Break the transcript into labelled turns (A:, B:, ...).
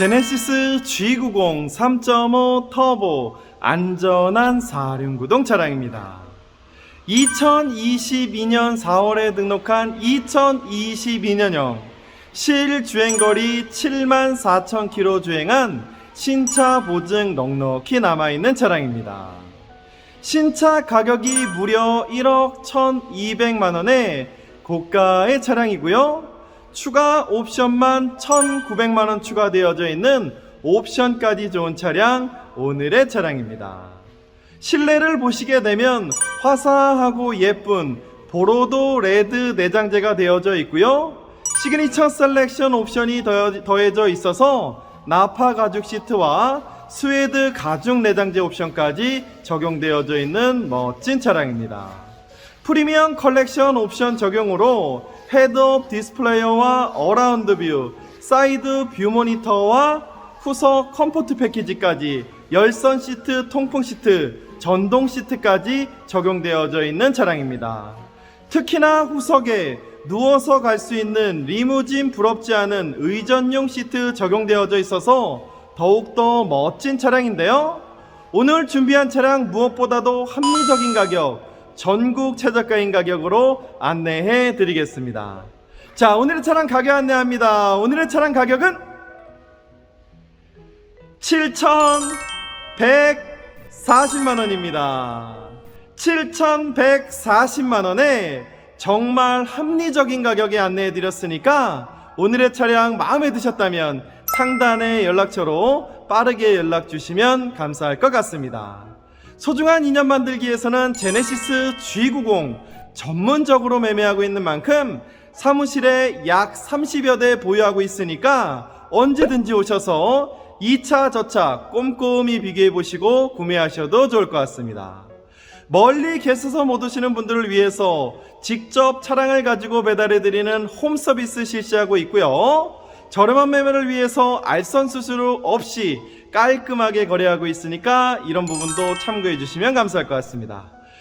A: 제네시스 G90 3.5 터보 안전한 사륜구동 차량입니다. 2022년 4월에 등록한 2022년형 실 주행거리 7만 4천 킬로 주행한 신차 보증 넉넉히 남아있는 차량입니다. 신차 가격이 무려 1억 1,200만 원의 고가의 차량이고요. 추가 옵션만 1,900만 원 추가되어져 있는 옵션까지 좋은 차량 오늘의 차량입니다. 실내를 보시게 되면 화사하고 예쁜 보로도 레드 내장재가 되어져 있고요. 시그니처 셀렉션 옵션이 더해- 더해져 있어서 나파 가죽 시트와 스웨드 가죽 내장재 옵션까지 적용되어져 있는 멋진 차량입니다. 프리미엄 컬렉션 옵션 적용으로 헤드업 디스플레이어와 어라운드 뷰, 사이드 뷰 모니터와 후석 컴포트 패키지까지 열선 시트, 통풍 시트, 전동 시트까지 적용되어져 있는 차량입니다. 특히나 후석에 누워서 갈 수 있는 리무진 부럽지 않은 의전용 시트 적용되어져 있어서 더욱더 멋진 차량인데요. 오늘 준비한 차량 무엇보다도 합리적인 가격, 전국 최저가인 가격으로 안내해 드리겠습니다. 자, 오늘의 차량 가격 안내합니다. 오늘의 차량 가격은 7,140만 원입니다. 7,140만 원에 정말 합리적인 가격에 안내해 드렸으니까 오늘의 차량 마음에 드셨다면 상단의 연락처로 빠르게 연락 주시면 감사할 것 같습니다. 소중한 인연 만들기에서는 제네시스 G90 전문적으로 매매하고 있는 만큼 사무실에 약 30여 대 보유하고 있으니까 언제든지 오셔서 2차 저차 꼼꼼히 비교해 보시고 구매하셔도 좋을 것 같습니다. 멀리 계셔서 못 오시는 분들을 위해서 직접 차량을 가지고 배달해 드리는 홈 서비스 실시하고 있고요. 저렴한 매매를 위해서 알선 수수료 없이 깔끔하게 거래하고 있으니까 이런 부분도 참고해 주시면 감사할 것 같습니다.